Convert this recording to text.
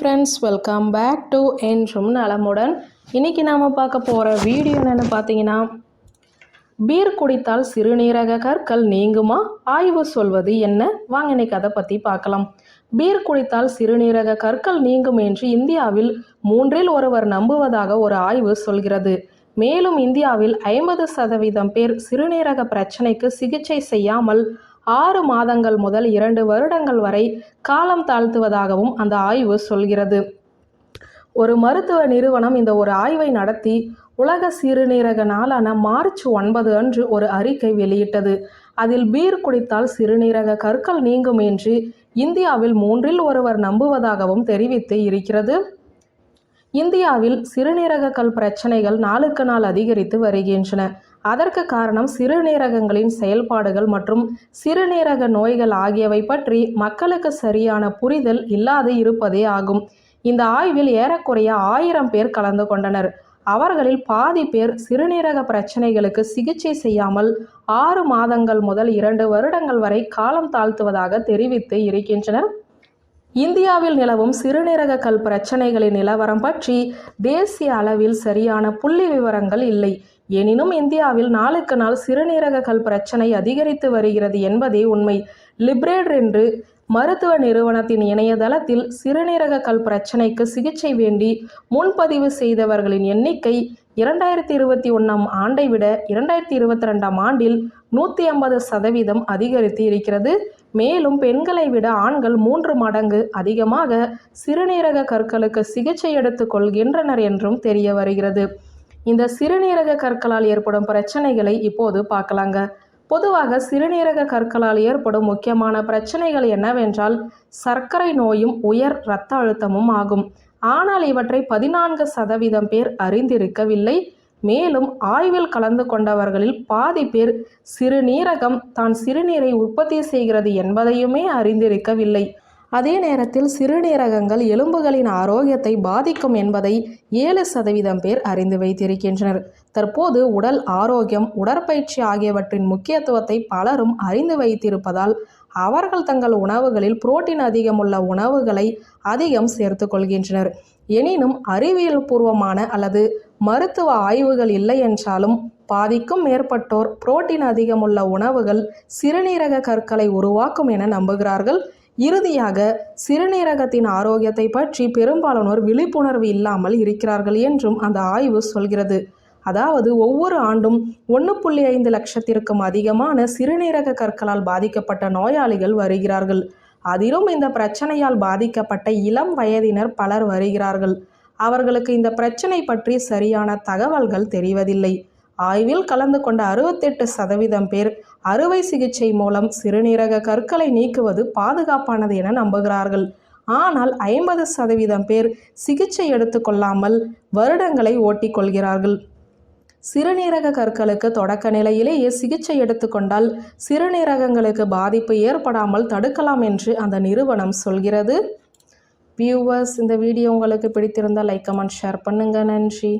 Friends welcome back to என்றும் நலமுடன் இன்றைக்கி நாம் பார்க்க போகிற வீடியோ என்னென்னு பார்த்தீங்கன்னா பீர் குடித்தால் சிறுநீரக கற்கள் நீங்குமா? ஆய்வு சொல்வது என்ன? வாங்க இன்னைக்கு அதை பற்றி பார்க்கலாம். பீர் குடித்தால் சிறுநீரக கற்கள் நீங்கும் என்று இந்தியாவில் மூன்றில் ஒருவர் நம்புவதாக ஒரு ஆய்வு சொல்கிறது. மேலும் இந்தியாவில் ஐம்பது சதவீதம் பேர் சிறுநீரக பிரச்சனைக்கு சிகிச்சை செய்யாமல் ஆறு மாதங்கள் முதல் இரண்டு வருடங்கள் வரை காலம் தாழ்த்துவதாகவும் அந்த ஆய்வு சொல்கிறது. ஒரு மருத்துவ நிறுவனம் இந்த ஒரு ஆய்வை நடத்தி உலக சிறுநீரக நாளான மார்ச் ஒன்பது அன்று ஒரு அறிக்கை வெளியிட்டது. அதில் பீர் குடித்தால் சிறுநீரக கற்கள் நீங்கும் என்று இந்தியாவில் மூன்றில் ஒருவர் நம்புவதாகவும் தெரிவித்து இருக்கிறது. இந்தியாவில் சிறுநீரக கல் பிரச்சனைகள் நாளுக்கு நாள் அதிகரித்து வருகின்றன. அதற்கு காரணம் சிறுநீரகங்களின் செயல்பாடுகள் மற்றும் சிறுநீரக நோய்கள் ஆகியவை பற்றி மக்களுக்கு சரியான புரிதல் இல்லாது இருப்பதே ஆகும். இந்த ஆய்வில் ஏறக்குறைய ஆயிரம் பேர் கலந்து கொண்டனர். அவர்களில் பாதி பேர் சிறுநீரக பிரச்சனைகளுக்கு சிகிச்சை செய்யாமல் ஆறு மாதங்கள் முதல் இரண்டு வருடங்கள் வரை காலம் தாழ்த்துவதாக தெரிவித்து இருக்கின்றனர். இந்தியாவில் நிலவும் சிறுநீரக கல் பிரச்சனைகளின் நிலவரம் பற்றி தேசிய அளவில் சரியான புள்ளி விவரங்கள் இல்லை. எனினும் இந்தியாவில் நாளுக்கு நாள் சிறுநீரக கல் பிரச்சனை அதிகரித்து வருகிறது என்பதே உண்மை. லிப்ரேட் என்று மருத்துவ நிறுவனத்தின் இணையதளத்தில் சிறுநீரக கல் பிரச்சனைக்கு சிகிச்சை வேண்டி முன்பதிவு செய்தவர்களின் எண்ணிக்கை இரண்டாயிரத்தி இருபத்தி ஒன்றாம் ஆண்டை விட இரண்டாயிரத்தி இருபத்தி ரெண்டாம் ஆண்டில் நூற்றி ஐம்பது சதவீதம் அதிகரித்து இருக்கிறது. மேலும் பெண்களை விட ஆண்கள் மூன்று மடங்கு அதிகமாக சிறுநீரக கற்களுக்கு சிகிச்சை எடுத்துக் கொள்கின்றனர் என்றும் தெரிய வருகிறது. இந்த சிறுநீரக கற்களால் ஏற்படும் பிரச்சனைகளை இப்போது பார்க்கலாங்க. பொதுவாக சிறுநீரக கற்களால் ஏற்படும் முக்கியமான பிரச்சனைகள் என்னவென்றால் சர்க்கரை நோயும் உயர் இரத்த அழுத்தமும் ஆகும். ஆனால் இவற்றை பதினான்கு சதவீதம் பேர் அறிந்திருக்கவில்லை. மேலும் ஆய்வில் கலந்து கொண்டவர்களில் பாதி பேர் சிறுநீரகம் தான் சிறுநீரை உற்பத்தி செய்கிறது என்பதையுமே அறிந்திருக்கவில்லை. அதே நேரத்தில் சிறுநீரகங்கள் எலும்புகளின் ஆரோக்கியத்தை பாதிக்கும் என்பதை ஏழு சதவீதம் பேர் அறிந்து வைத்திருக்கின்றனர். தற்போது உடல் ஆரோக்கியம் உடற்பயிற்சி ஆகியவற்றின் முக்கியத்துவத்தை பலரும் அறிந்து வைத்திருப்பதால் அவர்கள் தங்கள் உணவுகளில் புரோட்டீன் அதிகமுள்ள உணவுகளை அதிகம் சேர்த்து கொள்கின்றனர். எனினும் அறிவியல் பூர்வமான அல்லது மருத்துவ ஆய்வுகள் இல்லை என்றாலும் பாதிக்கும் மேற்பட்டோர் புரோட்டீன் அதிகமுள்ள உணவுகள் சிறுநீரக கற்களை உருவாக்கும் என நம்புகிறார்கள். இறுதியாக சிறுநீரகத்தின் ஆரோக்கியத்தை பற்றி பெரும்பாலானோர் விழிப்புணர்வு இல்லாமல் இருக்கிறார்கள் என்றும் அந்த ஆய்வு சொல்கிறது. அதாவது ஒவ்வொரு ஆண்டும் ஒன்று புள்ளி ஐந்து லட்சத்திற்கும் அதிகமான சிறுநீரக கற்களால் பாதிக்கப்பட்ட நோயாளிகள் வருகிறார்கள். அதிலும் இந்த பிரச்சனையால் பாதிக்கப்பட்ட இளம் வயதினர் பலர் வருகிறார்கள். அவர்களுக்கு இந்த பிரச்சனை பற்றி சரியான தகவல்கள் தெரிவதில்லை. ஆய்வில் கலந்து கொண்ட அறுபத்தெட்டு சதவீதம் பேர் அறுவை சிகிச்சை மூலம் சிறுநீரக கற்களை நீக்குவது பாதுகாப்பானது என நம்புகிறார்கள். ஆனால் ஐம்பது சதவீதம் பேர் சிகிச்சை எடுத்துக்கொள்ளாமல் வருடங்களை ஓட்டிக்கொள்கிறார்கள் சிறுநீரக கற்களுக்கு தொடக்க நிலையிலேயே சிகிச்சை எடுத்துக்கொண்டால் சிறுநீரகங்களுக்கு பாதிப்பு ஏற்படாமல் தடுக்கலாம் என்று அந்த நிறுவனம் சொல்கிறது. வியூவர்ஸ் இந்த வீடியோ உங்களுக்கு பிடித்திருந்தால் லைக் கமெண்ட் ஷேர் பண்ணுங்கள் நன்றி.